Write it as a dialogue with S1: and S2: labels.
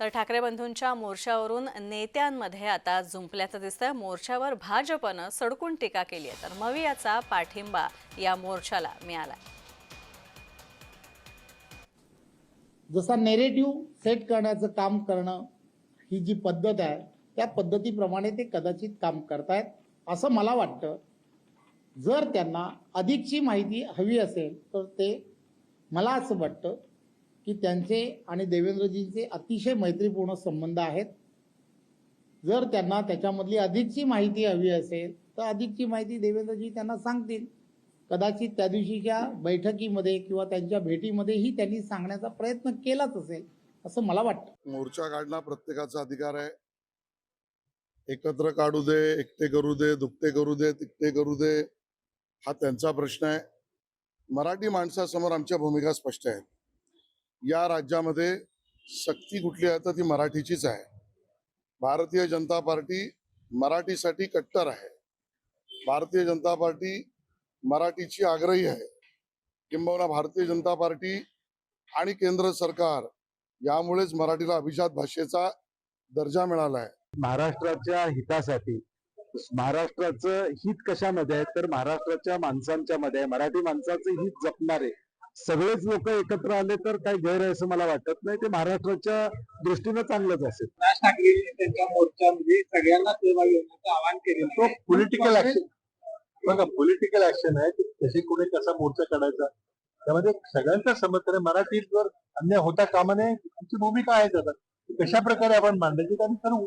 S1: तर ठाकरे बंधूंच्या मोर्चावरून नेत्यांमध्ये आता जुंपल्याचं दिसतंय. मोर्चावर भाजपनं सडकून टीका केली आहे तर मवियाचा पाठिंबा या मोर्चाला मिळाला
S2: जसा नेरेटिव्ह सेट करण्याचं काम करणं ही जी पद्धत आहे त्या पद्धतीप्रमाणे ते कदाचित काम करतायत. असं मला वाटतं. जर त्यांना अधिकची माहिती हवी असेल तर ते मला असं वाटतं की त्यांचे आणि देवेंद्रजींचे अतिशय मैत्रीपूर्ण संबंध आहेत. जर त्यांना त्याच्यामधली अधिकची माहिती हवी असेल तर अधिकची माहिती देवेंद्रजी त्यांना सांगतील. कदाचित त्या दिवशीच्या बैठकीमध्ये किंवा त्यांच्या भेटीमध्येही त्यांनी सांगण्याचा प्रयत्न केलाच असेल असं मला वाटतं.
S3: मोर्चा काढणं प्रत्येकाचा अधिकार आहे. एकत्र काढू दे एकटे करू दे दुखते करू दे तिकटे करू दे हा त्यांचा प्रश्न आहे. मराठी माणसासमोर आमच्या भूमिका स्पष्ट आहेत. या राज्यामध्ये सक्ती कुठली आहे तर ती मराठीचीच आहे. भारतीय जनता पार्टी मराठीसाठी कट्टर आहे. भारतीय जनता पार्टी मराठीची आग्रही आहे. किंबहुना भारतीय जनता पार्टी आणि केंद्र सरकार यामुळेच मराठीला अभिजात भाषेचा दर्जा मिळाला आहे.
S4: महाराष्ट्राच्या हितासाठी महाराष्ट्राचं हित कशामध्ये आहे? तर महाराष्ट्राच्या माणसांच्या मध्ये आहे. मराठी माणसाचं हित जपणारे सगळेच लोक एकत्र आले तर काही गैर आहे असं मला वाटत नाही. ते महाराष्ट्राच्या दृष्टीनं चांगलंच असेल.
S5: राज ठाकरेंनी त्यांच्या मोर्चामध्ये सगळ्यांना सहभागी होण्याचं आवाहन केलेलं
S4: तो पॉलिटिकल ऍक्शन बघा पॉलिटिकल ऍक्शन आहे की कशी कोणी कसा मोर्चा काढायचा. त्यामध्ये सगळ्यांचा समज आहे. मराठीवर अन्याय होता कामा नये. आमची भूमिका आहे आता कशा प्रकारे आपण मांडायची आम्ही ठरवू